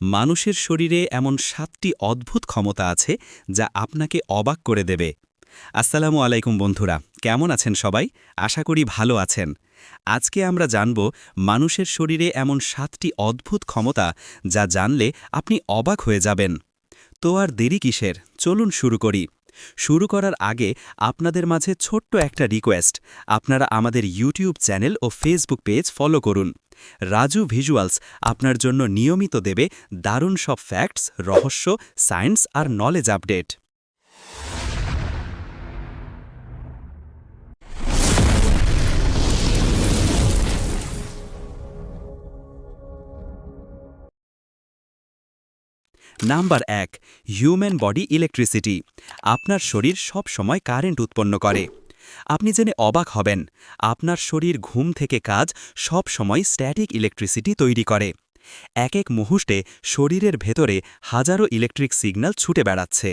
মানুষের শরীরে এমন সাতটি অদ্ভুত ক্ষমতা আছে যা আপনাকে অবাক করে দেবে। আসসালামু আলাইকুম বন্ধুরা, কেমন আছেন সবাই? আশা করি ভালো আছেন। আজকে আমরা জানব মানুষের শরীরে এমন সাতটি অদ্ভুত ক্ষমতা যা জানলে আপনি অবাক হয়ে যাবেন। তো আর দেরি কিসের? চলুন শুরু করি। শুরু করার আগে আপনাদের মাঝে ছোট্ট একটা রিকোয়েস্ট। আপনারা আমাদের ইউটিউব চ্যানেল ও ফেসবুক পেজ ফলো করুন। রাজু ভিজুয়ালস আপনার জন্য নিয়মিত দেবে দারুণ সব ফ্যাক্টস রহস্য সায়েন্স আর নলেজ আপডেট নাম্বার এক হিউম্যান বডি ইলেকট্রিসিটি আপনার শরীর সব সময় কারেন্ট উৎপন্ন করে। আপনি জেনে অবাক হবেন, আপনার শরীর ঘুম থেকে কাজ সব সময় স্ট্যাটিক ইলেকট্রিসিটি তৈরি করে। এক এক মুহূর্তে শরীরের ভেতরে হাজারো ইলেকট্রিক সিগন্যাল ছুটে বেড়াচ্ছে।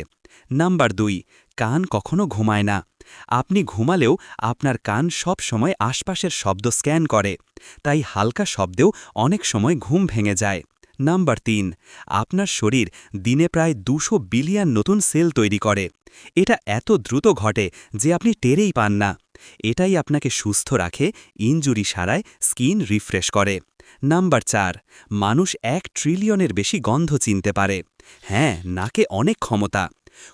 নাম্বার দুই, কান কখনো ঘুমায় না। আপনি ঘুমালেও আপনার কান সব সময় আশপাশের শব্দ স্ক্যান করে, তাই হালকা শব্দেও অনেক সময় ঘুম ভেঙে যায়। নাম্বার তিন, আপনার শরীর দিনে প্রায় দুশো বিলিয়ন নতুন সেল তৈরি করে। এটা এত দ্রুত ঘটে যে আপনি টেরেই পান না। এটাই আপনাকে সুস্থ রাখে, ইনজুরি সারায় স্কিন রিফ্রেশ করে। নাম্বার চার, মানুষ এক ট্রিলিয়নের বেশি গন্ধ চিনতে পারে। হ্যাঁ নাকে অনেক ক্ষমতা।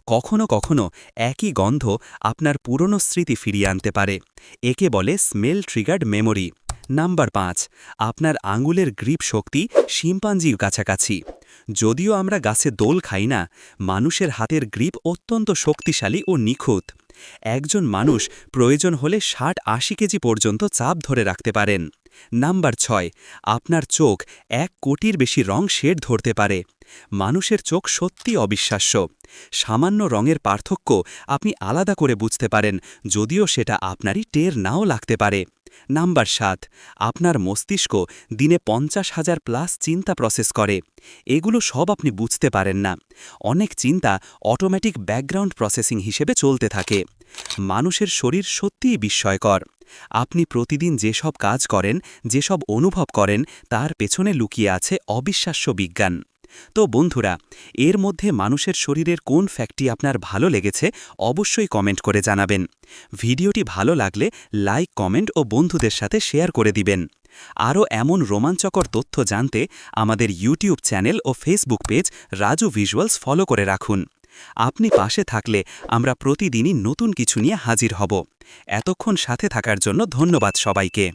কখনো কখনো একই গন্ধ আপনার পুরনো স্মৃতি ফিরিয়ে আনতে পারে। একে বলে স্মেল ট্রিগার্ড মেমোরি। নাম্বার পাঁচ, আপনার আঙুলের গ্রিপ শক্তি শিম্পাঞ্জির কাছাকাছি। যদিও আমরা গাছে দোল খাই না, মানুষের হাতের গ্রিপ অত্যন্ত শক্তিশালী ও নিখুঁত। একজন মানুষ প্রয়োজন হলে ষাট আশি কেজি পর্যন্ত চাপ ধরে রাখতে পারেন। নাম্বার ছয়, আপনার চোখ এক কোটির বেশি রং শেড ধরতে পারে। মানুষের চোখ সত্যি অবিশ্বাস্য। সামান্য রঙের পার্থক্য আপনি আলাদা করে বুঝতে পারেন, যদিও সেটা আপনারই টের নাও লাগতে পারে। নাম্বার সাত, আপনার মস্তিষ্ক দিনে পঞ্চাশ হাজার প্লাস চিন্তা প্রসেস করে। এগুলো সব আপনি বুঝতে পারেন না। অনেক চিন্তা অটোমেটিক ব্যাকগ্রাউন্ড প্রসেসিং হিসেবে চলতে থাকে। মানুষের শরীর সত্যিই বিস্ময়কর। আপনি প্রতিদিন যেসব কাজ করেন, যেসব অনুভব করেন, তার পেছনে লুকিয়ে আছে অবিশ্বাস্য বিজ্ঞান। তো বন্ধুরা, এর মধ্যে মানুষের শরীরের কোন ফ্যাক্টটি আপনার ভালো লেগেছে অবশ্যই কমেন্ট করে জানাবেন। ভিডিওটি ভালো লাগলে লাইক কমেন্ট ও বন্ধুদের সাথে শেয়ার করে দিবেন। আরও এমন রোমাঞ্চকর তথ্য জানতে আমাদের ইউটিউব চ্যানেল ও Facebook page Raju visuals follow করে রাখুন। আপনি পাশে থাকলে আমরা প্রতিদিনই নতুন কিছু নিয়ে হাজির হব। এতক্ষণ সাথে থাকার জন্য ধন্যবাদ সবাইকে।